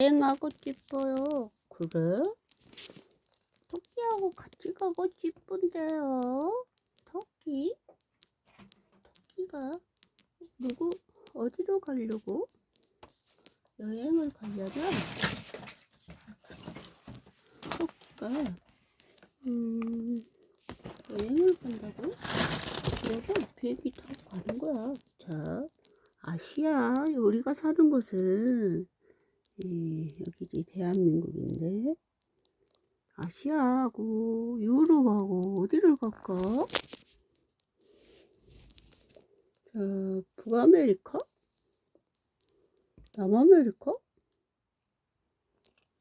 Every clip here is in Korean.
여행하고 싶어요. 그래? 토끼하고 같이 가고 싶은데요. 토끼? 토끼가 누구 어디로 가려고? 여행을 가려면 토끼가 음 여행을 간다고? 그러면 비행기 타고 가는 거야. 자, 아시아 우리가 사는 곳은 이, 여기 대한민국인데 아시아하고 유럽하고 어디를 갈까? 자, 북아메리카? 남아메리카?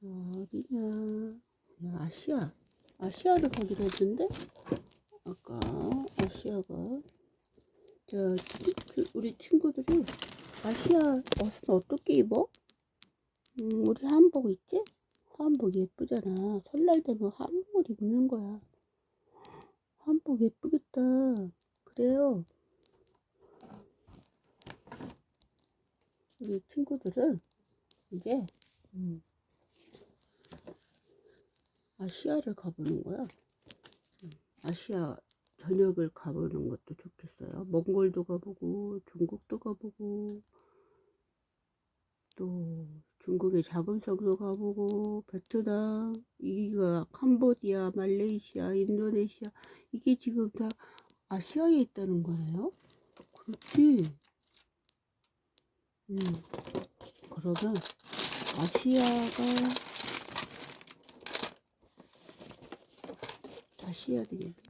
아, 어디냐? 야, 아시아. 아시아를 가기로 했는데 아까 아시아가 자, 우리 친구들이 아시아 옷은 어떻게 입어? 음, 우리 한복 있지? 한복 예쁘잖아. 설날 되면 한복을 입는 거야. 한복 예쁘겠다. 그래요. 우리 친구들은 이제 음, 아시아를 가보는 거야. 음, 아시아 전역을 가보는 것도 좋겠어요. 몽골도 가보고 중국도 가보고 또 중국의 작은 성도 가보고 베트남 이가 캄보디아 말레이시아 인도네시아 이게 지금 다 아시아에 있다는 거네요. 그렇지. 음 그러면 아시아가 다시 해야 되겠네.